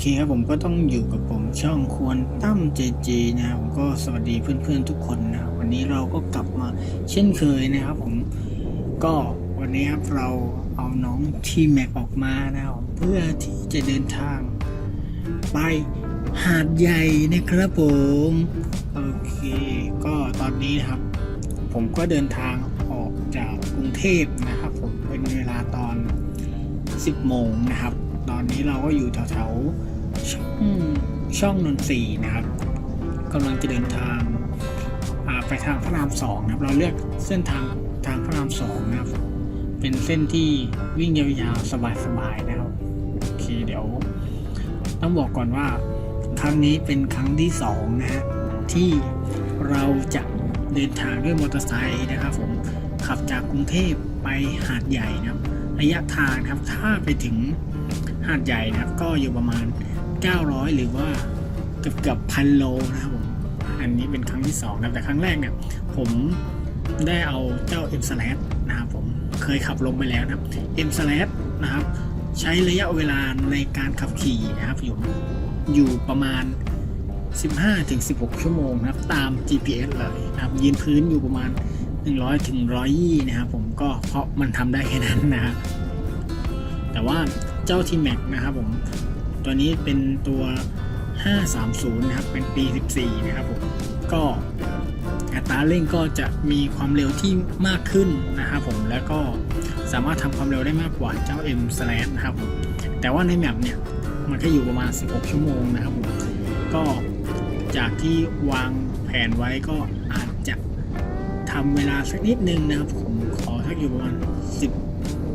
โอเคครับผมก็ต้องอยู่กับผมช่องควรตั้มเจเจนะครับผมก็สวัสดีเพื่อนๆทุกคนนะวันนี้เราก็กลับมาเช่นเคยนะครับผมก็วันนี้ครับเราเอาน้องทีแม็กออกมานะครับเพื่อที่จะเดินทาง ไปหาดใหญ่นะครับผมโอเค ก็ตอนนี้นครับ ผมก็เดินทางออกจากกรุงเทพนะครับผมเป็นเวลาตอน 10โมงนะครับ ตอนนี้เราก็อยู่แถวๆ ช่องนนทรีนะครับกำลังจะเดินทางไปทางพระรามสองนะครับเราเลือกเส้นทางทางพระรามสองนะครับ เป็นเส้นที่วิ่งยาวๆสบายๆนะครับโอเคเดี๋ยว ต้องบอกก่อนว่าครั้งนี้เป็นครั้งที่สองนะฮะที่เราจะเดินทางด้วยมอเตอร์ไซค์นะครับผมขับจากกรุงเทพไปหาดใหญ่นะครับ ระยะทางครับถ้าไปถึงหาดใหญ่นะครับ ก็อยู่ประมาณ 900 หรือว่าเกือบเกือบพันโลนะครับผมอันนี้เป็นครั้งที่สองนะแต่ครั้งแรกเนี่ยผมได้เอาเจ้า M s l a s นะครับผมเคยขับลงไปแล้วนะครับ M s l a s นะครับ ใช้ระยะเวลาในการขับขี่นะครับอยู่อยู่ประมาณ 15-16 ชั่วโมงนะครับ ตาม GPS เลยนะครับยืนพื้นอยู่ประมาณ 100ถึง120นะครับผมก็เพราะมันทำได้แค่นั้นนะฮะแต่ว่าเจ้า t m a x นะครับผม ตัวนี้เป็นตัว 530 นะครับ เป็นปี 14 นะครับผม ก็อัตราเร่งก็จะมีความเร็วที่มากขึ้นนะครับผม แล้วก็สามารถทำความเร็วได้มากกว่าเจ้า M slash นะครับผม แต่ว่าในแมปเนี่ย มันก็อยู่ประมาณ 16 ชั่วโมงนะครับผม ก็จากที่วางแผนไว้ก็อาจจะทำเวลาสักนิดนึงนะครับผม ขอสักอยู่ประมาณ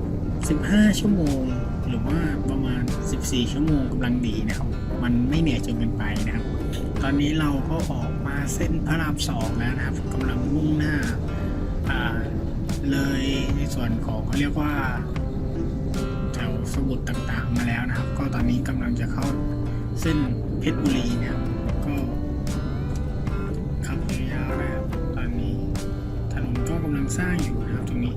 10 15 ชั่วโมง หรือว่าประมาณ 14 ชั่วโมงกำลังดีนะครับ มันไม่เหนื่อยจนเกินไปนะครับ ตอนนี้เราก็ออกมาเส้นพระรามสองแล้วนะครับกำลังมุ่งหน้าเลยในส่วนของเขาเรียกว่าแถวสมุทรต่างๆมาแล้วนะครับ ก็ตอนนี้กำลังจะเข้าเส้นเพชรบุรีนะครับก็ขับยาวนะครับตอนนี้ถนนก็กำลังสร้างอยู่นะครับตรงนี้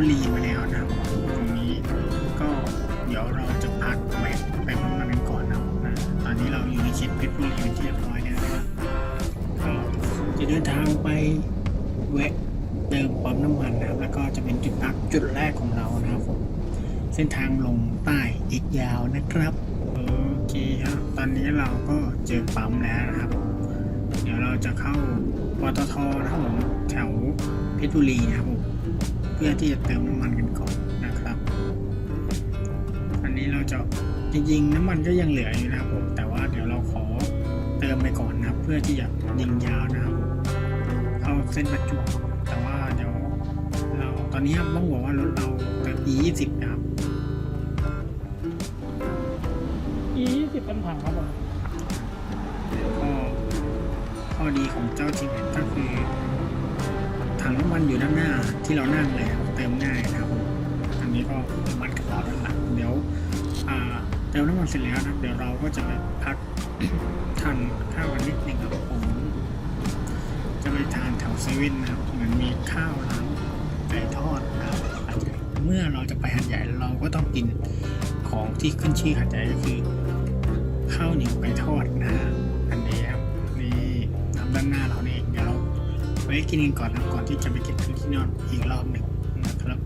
บุรีมาแล้วนะครับตรงนี้ก็เดี๋ยวเราจะพักแวะไปพักมันกันก่อนนะครับนะตอนนี้เราอยู่ในเขตเพชรบุรีเป็นที่เรียบร้อยแล้วนะครับก็จะเดินทางไปแวะเติมปั๊มน้ำมันนะครับ แล้วก็จะเป็นจุดพักจุดแรกของเรานะครับผมเส้นทางลงใต้อีกยาวนะครับโอเคครับตอนนี้เราก็เจอปั๊มแล้วนะครับ เดี๋ยวเราจะเข้าปตทนะครับผมแถวเพชรบุรีนะครับผม เพื่อที่จะเติมน้ำมันกันก่อนนะครับ อันนี้เราจะจริงๆน้ำมันก็ยังเหลืออยู่นะครับผมแต่ว่าเดี๋ยวเราขอเติมไปก่อนนะครับ เพื่อที่จะยิงยาวนะครับผมเข้าเส้นประจวบแต่ว่าเดี๋ยวเราตอนนี้ต้องบอกว่ารถเราเติม E20 นะครับ E ยี่สิบเป็นถังครับผมก็ข้อดีของเจ้าทีเม็ก็คือ ถังน้ำมันอยู่ด้านหน้าที่เรานั่งเลยครับเติมง่ายนะครับอันนี้ก็มัดกระเป๋าด้านหลังเดี๋ยวเติมน้ำมันเสร็จแล้วนะครับเดี๋ยวเราก็จะไปพักทานข้าวกันนิดนึงครับผมจะไปทานแถวเซเว่นนะครับเหมือนมีข้าวร้านไก่ทอดนะครับเมื่อเราจะไปหัดใหญ่เราก็ต้องกินของที่ขึ้นชื่อหัดใหญ่ก็คือ ให้กินกันก่อนนะก่อนที่จะไปเก็บขึ้นที่นอนอีกรอบหนึ่งนะครับ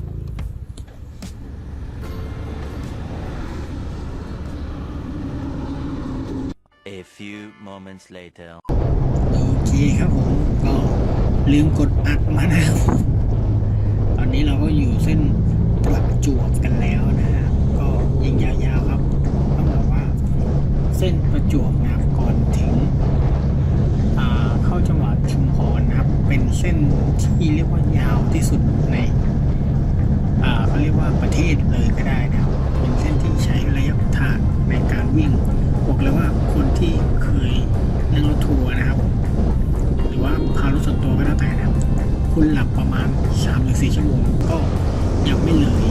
โอเคครับผมก็ลืมกดอัดมานะครัตอนนี้เราก็อยู่เส้นประจวบกันแล้วนะฮะก็ยิงยาวๆครับต้องบอกว่าเส้นประจวบ ที่เรียกว่ายาวที่สุดในเขาเรียกว่าประเทศเลยก็ได้นะครับเป็นเส้นที่ใช้ระยะทางในการวิ่งบอกเลยว่าคนที่เคยนั่งรถทัวร์นะครับ หรือว่าพารถส่วนตัวก็แล้วแต่นะครับคุณหลับประมาณ3-4ชั่วโมงก็ยังไม่เลย